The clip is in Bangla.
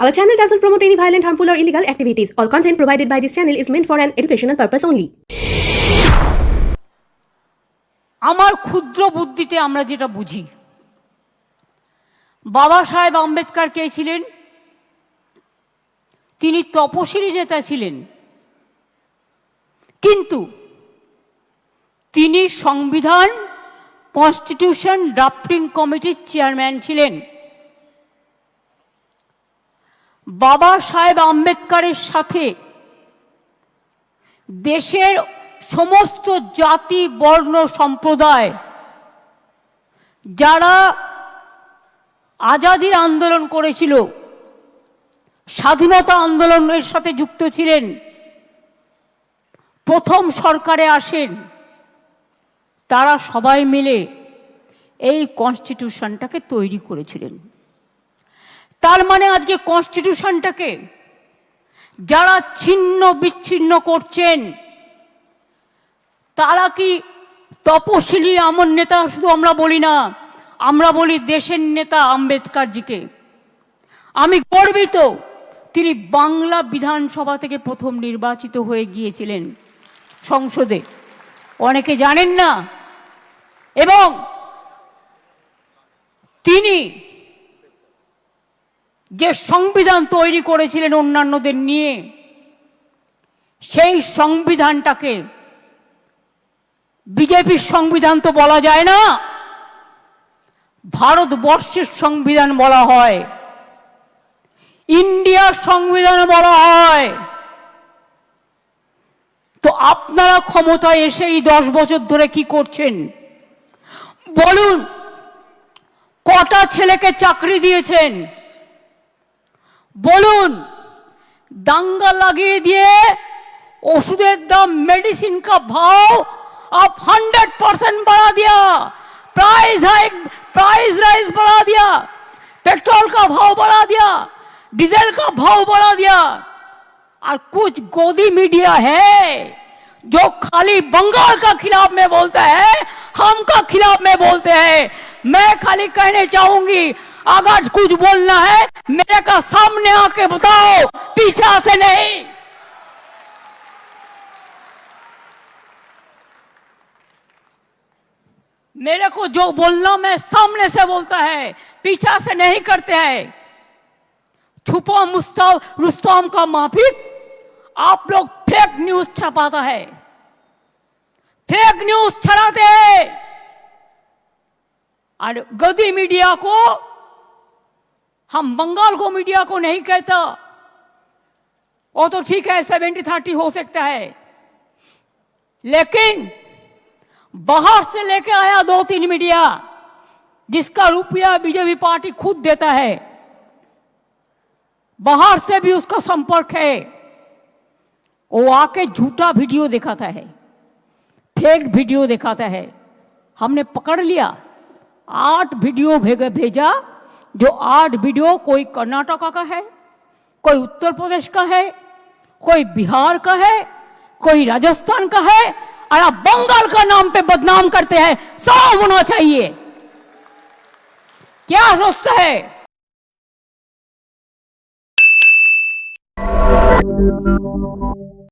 Our channel doesn't promote any violent, harmful, or illegal activities. All content provided by this channel is meant for an educational purpose only. আমার ক্ষুদ্র বুদ্ধিতে আমরা যেটা বুঝি বাবা সাহেব আম্বেদকর কে ছিলেন তিনি তপশিলি নেতা ছিলেন কিন্তু তিনি সংবিধান কনস্টিটিউশন ড্রাফটিং কমিটির চেয়ারম্যান ছিলেন বাবা সাহেব আম্বেদকরের সাথে দেশের সমস্ত জাতি, বর্ণ, সম্প্রদায় যারা আজাদির আন্দোলন করেছিল, স্বাধীনতা আন্দোলনের সাথে যুক্ত ছিলেন, প্রথম সরকারে আসেন, তারা সবাই মিলে এই কনস্টিটিউশনটাকে তৈরি করেছিলেন। তার মানে আজকে কনস্টিটিউশনটাকে যারা ছিন্ন বিচ্ছিন্ন করছেন, তারা কি তপশিলি আমন নেতা শুধু আমরা বলি না, আমরা বলি দেশের নেতা আম্বেদকরজিকে। আমি গর্বিত তিনি বাংলা বিধানসভা থেকে প্রথম নির্বাচিত হয়ে গিয়েছিলেন সংসদে। অনেকে জানেন না। এবং তিনি যে সংবিধান তৈরি করেছিলেন অন্যান্যদের নিয়ে, সেই সংবিধানটাকে বিজেপির সংবিধান তো বলা যায় না, ভারতবর্ষের সংবিধান বলা হয়, ইন্ডিয়ার সংবিধান বলা হয়। তো আপনারা ক্ষমতায় এসে এই দশ বছর ধরে কি করছেন? বলুন, কটা ছেলেকে চাকরি দিয়েছেন? বলুন দাঙ্গা লাগিয়ে দিয়ে ওষুধের দাম मेडिसिन का भाव आप हंड्रेड परसेंट बढ़ा दिया प्राइस हाइक प्राइस राइज बढ़ा दिया पेट्रोल का भाव बढ़ा दिया डीजल का भाव बढ़ा दिया और कुछ गोदी मीडिया है जो खाली बंगाल का खिलाफ में बोलता है हम का खिलाफ में बोलते हैं मैं खाली कहने चाहूंगी अगर कुछ बोलना है, मेरे का सामने आके बताओ, पीछा से नहीं। मेरे को जो बोलना, मैं सामने से बोलता है, पीछा से नहीं करते हैं। छुपो मुस्ता रुस्तम का माफिक, आप लोग फेक न्यूज़ छपाता है। फेक न्यूज़ छड़ाते हैं। और गदी मीडिया को हम बंगाल को मीडिया को नहीं कहता। वो तो ठीक है सेवेंटी थर्टी हो सकता है। लेकिन बाहर से लेके आया दो तीन मीडिया, जिसका रुपया बीजेपी पार्टी खुद देता है, बाहर से भी उसका संपर्क है, वो आके झूठा वीडियो दिखाता है, फेक वीडियो दिखाता है। हमने पकड़ लिया, आठ वीडियो भेजा जो आठ वीडियो कोई कर्नाटका का है, कोई उत्तर प्रदेश का है, कोई बिहार का है, कोई राजस्थान का है और आप बंगाल का नाम पे बदनाम करते हैं, सब होना चाहिए। क्या सोचता है?